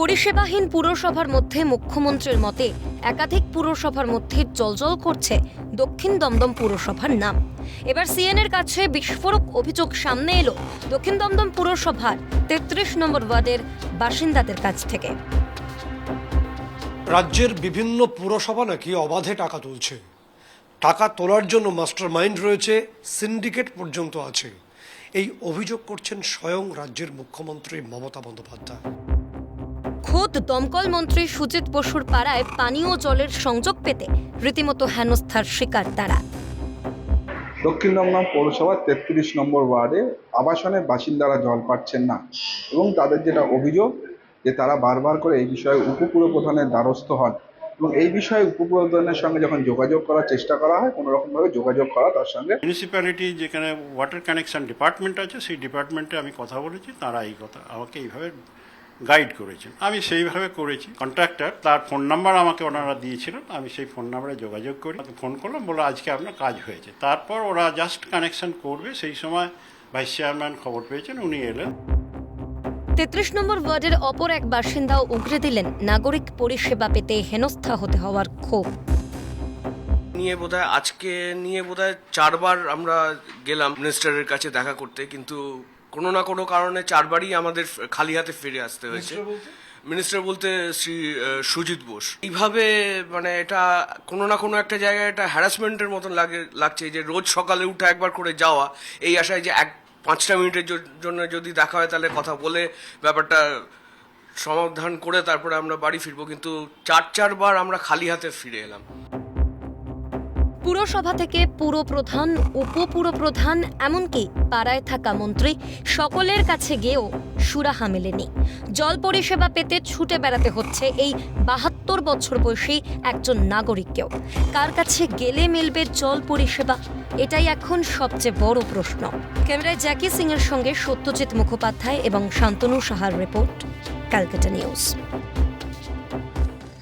পরিষেবাহীন পুরসভার মধ্যে মুখ্যমন্ত্রীর মতে একাধিক পুরসভার মধ্যে জলজল করছে দক্ষিণ দমদম পুরসভার নাম। এবার সিএনের কাছে বিস্ফোরক অভিযোগ সামনে এলো দক্ষিণ দমদম পুরসভার তেত্রিশ নম্বর ওয়ার্ডের বাসিন্দাদের কাছ থেকে। রাজ্যের বিভিন্ন পুরসভা নাকি অবাধে টাকা তুলছে। টাকা তোলার জন্য মাস্টার মাইন্ড রয়েছে, সিন্ডিকেট পর্যন্ত আছে। এই অভিযোগ করছেন স্বয়ং রাজ্যের মুখ্যমন্ত্রী মমতা বন্দ্যোপাধ্যায়। খোদ দমকল মন্ত্রী সুজিত বসুর পাড়ায় পানীয় জলের সংযোগ পেতে রীতিমতো হেনস্থার শিকার তারা। দক্ষিণ দমদম পৌরসভার তেত্রিশ নম্বর ওয়ার্ডে আবাসনের বাসিন্দারা জল পাচ্ছেন না এবং তাদের যেটা অভিযোগ যে তারা বারবার করে এই বিষয়ে উপপুর প্রধানের দ্বারস্থ হন এবং এই বিষয়ে উপপুর প্রধানের সঙ্গে যখন যোগাযোগ করার চেষ্টা করা হয় কোনো রকমভাবে যোগাযোগ করা তার সঙ্গে মিউনিসিপ্যালিটি যেখানে ওয়াটার কানেকশন ডিপার্টমেন্ট আছে সেই ডিপার্টমেন্টে আমি কথা বলেছি তারা এই কথা আমাকে এইভাবে গাইড করেছেন। আমি সেইভাবে করেছি। কন্ট্রাক্টর তার ফোন নাম্বার আমাকে ওনারা দিয়েছিলেন। আমি সেই ফোন নাম্বারে যোগাযোগ করি। ফোন করলাম বলে আজকে আপনার কাজ হয়েছে। তারপর ওরা জাস্ট কানেকশন করবে। সেই সময় ভাইস চেয়ারম্যান খবর পেয়েছেন উনি এলেন। তেত্রিশ নম্বর ওয়ার্ডের অপর এক বাসিন্দাও উগরে দিলেন। নাগরিক পরিষেবা পেতে হেনস্থা হতে হওয়ার ক্ষোভ। নিয়ে বোধহয় আজকে নিয়ে বোধহয় চারবার আমরা গেলাম মিনিস্টারের কাছে দেখা করতে কিন্তু কোনো না কোনো কারণে চারবারই আমাদের খালি হাতে ফিরে আসতে হয়েছে। মিনিস্টার বলতে? শ্রী সুজিত বোস। এইভাবে মানে এটা কোনো না কোনো একটা জায়গায় এটা হ্যারাসমেন্টের মতন লাগে লাগছে যে রোজ সকালে উঠে একবার করে যাওয়া এই আশায় যে এক পাঁচটা মিনিটের জন্য যদি দেখা হয় তাহলে কথা বলে ব্যাপারটা সমাধান করে তারপরে আমরা বাড়ি ফিরবো। কিন্তু চার চারবার আমরা খালি হাতে ফিরে এলাম। পুরসভা থেকে পুরপ্রধান, উপপুরপ্রধান, এমনকি পাড়ায় থাকা মন্ত্রী সকলের কাছে গিয়েও সুরাহা মেলেনি। জল পরিষেবা পেতে ছুটে বেড়াতে হচ্ছে এই বাহাত্তর বছর বয়সী একজন নাগরিককেও। কার কাছে গেলে মিলবে জল পরিষেবা? এটাই এখন সবচেয়ে বড় প্রশ্ন। ক্যামেরায় জ্যাকি সিং এর সঙ্গে সত্যজিৎ মুখোপাধ্যায় এবং শান্তনু সাহার রিপোর্ট, ক্যালকাটা নিউজ।